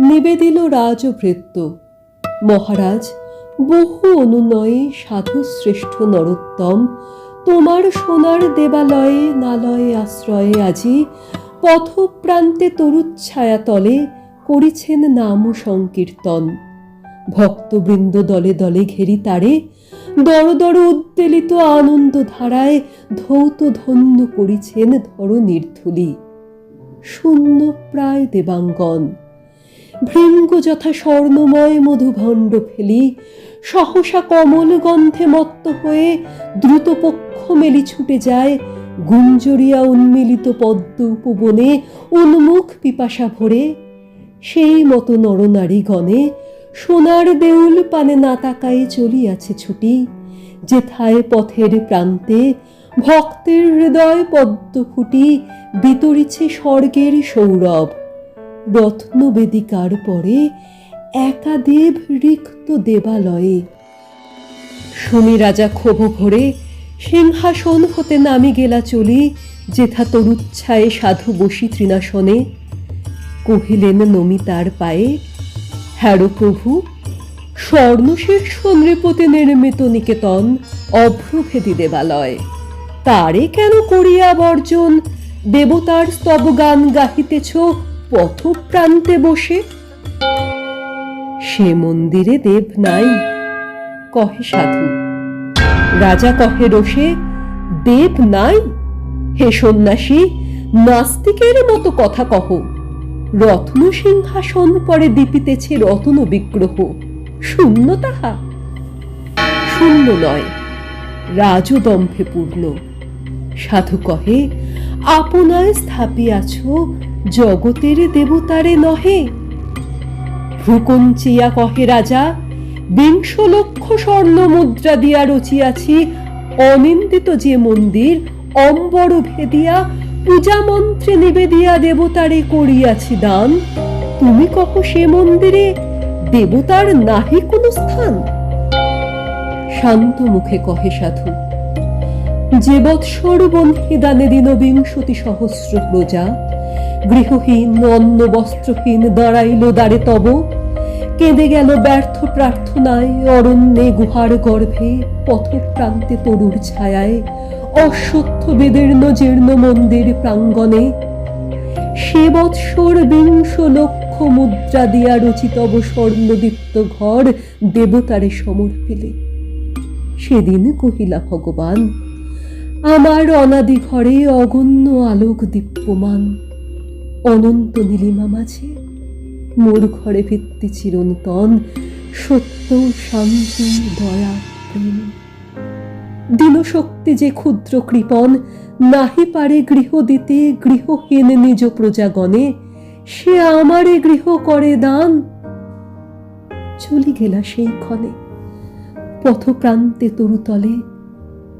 নিবেদিল রাজভৃত্য মহারাজ, বহু অনুনয়ে সাধু শ্রেষ্ঠ নরোত্তম, তোমার সোনার দেবালয়ে, নালয়ে আশ্রয়ে আজি পথপ্রান্তে তরুচ্ছায়া তলে করিছেন নাম সংকীর্তন। ভক্তবৃন্দ দলে দলে ঘেরি তারে, দর দর উদ্বেলিত আনন্দ ধারায় ধৌত ধন্য করিছেন ধরণীর নির্ধুলি শূন্য প্রায় দেবাঙ্গন। ভৃঙ্গ যথা স্বর্ণময় মধুভণ্ড ফেলি, সহসা কমল গন্ধে মত্ত হয়ে দ্রুত পক্ষ মেলি ছুটে যায়, গুঞ্জরিয়া উন্মিলিত পদ্ম উপবনে উন্মুখ পিপাসা ভরে, সেই মতো নরনারীগণে সোনার দেউল পানে না তাকায়ে চলিয়াছে ছুটি, যেথায় পথের প্রান্তে ভক্তের হৃদয় পদ্ম ফুটি বিতরিছে স্বর্গের সৌরভ। রত্নবেদিকার পরে একাদেব রিক্ত দেবালয়ে। শনি রাজা ক্ষোভ ভরে সিংহাসন হতে নামি গেলা চলি যেথা তরুচ্ছায়ে সাধু বসি তৃণাসনে। কহিলেন নমিতার পায়ে, হ্যারো প্রভু, স্বর্ণশীর্ষ নৃপতি নির্মিত নিকেতন অভ্রভেদী দেবালয়। তারে কেন করিয়া বর্জন? দেবতার স্তবগান গাহিতেছ পথপ্রান্তে বসে। সে মন্দিরে দেব নাই, কহে সাধু। রাজা কহে রোষে দেব নাই? হে সন্ন্যাসী, নাস্তিকের মতো কথা কহ। রত্ন সিংহাসন পরে দীপিতেছে রত্ন বিগ্রহ। শূন্য তাহা। শূন্য নয়, রাজদম্ভে পূর্ণ। সাধু কহে, আপনায় স্থাপিয়াছ জগতের দেবতারে নহে। ভ্রুকুঞ্চিয়া কহে রাজা বিংশ লক্ষ স্বর্ণ মুদ্রা দিয়া রচিয়াছি অনিন্দিত যে মন্দির, অম্বর ভেদিয়া পূজা মন্ত্রে নিবেদিয়া দেবতারে করিয়াছি দান। তুমি কহ সে মন্দিরে দেবতার নাহি কোনো স্থান? শান্ত মুখে কহে সাধু যে বৎসর বন্ধি দানে দিন বিংশতি সহস্র প্রজা। গৃহহীন, অন্ন বস্ত্রহীন দাঁড়াইল দ্বারে তব। কেঁদে গেল ব্যর্থ প্রার্থনায়, অরণ্যে গুহার গর্ভে, পথপ্রান্তে তরুর ছায়ায়, অশ্বত্থ বেদীর্ণ জীর্ণ মন্দির প্রাঙ্গণে। সে বৎসর বিংশ লক্ষ মুদ্রা দিয়া রচিতব স্বর্ণদীপ্ত ঘর দেবতারে সমর্পিলে। সেদিন কহিলা ভগবান আমার অনাদি ঘরে অগণ্য আলোক দীপ্যমান। অনন্ত নীলিমা মাঝে মোর ঘরে ভিত্তি চিরন্তন, সত্য শান্তি, দয়া, প্রেম। দিনশক্তি যে ক্ষুদ্র কৃপণ নাহি পারে গৃহ দিতে গৃহহীন নিজ প্রজাগণে। সে আমারে গৃহ করে দান। চলি গেলা সেই ক্ষণে, পথপ্রান্তে তরুতলে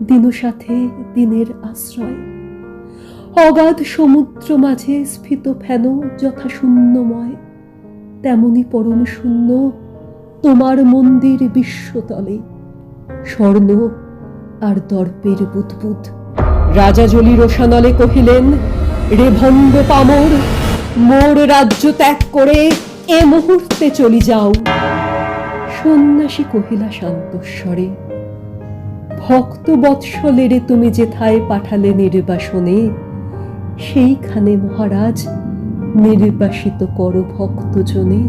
দিন সাথে দিনের আশ্রয়। অগাধ সমুদ্র মাঝে স্ফীত ফেন যথা শূন্যময় তেমনি পরম শূন্য তোমার মন্দির বিশ্বতলে, স্বর্ণ আর দর্পের বুদবুদ। রাজা জলি রোশানলে কহিলেন, রে ভণ্ড পামর, মোর রাজ্য ত্যাগ করে এ মুহূর্তে চলি যাও। সন্ন্যাসী কহিলা, শান্তস্বরে ভক্ত বৎসলেরে তুমি যেথায় পাঠালে নির্বাসনে সেইখানে মহারাজ নির্বাসিত কর ভক্তজনে।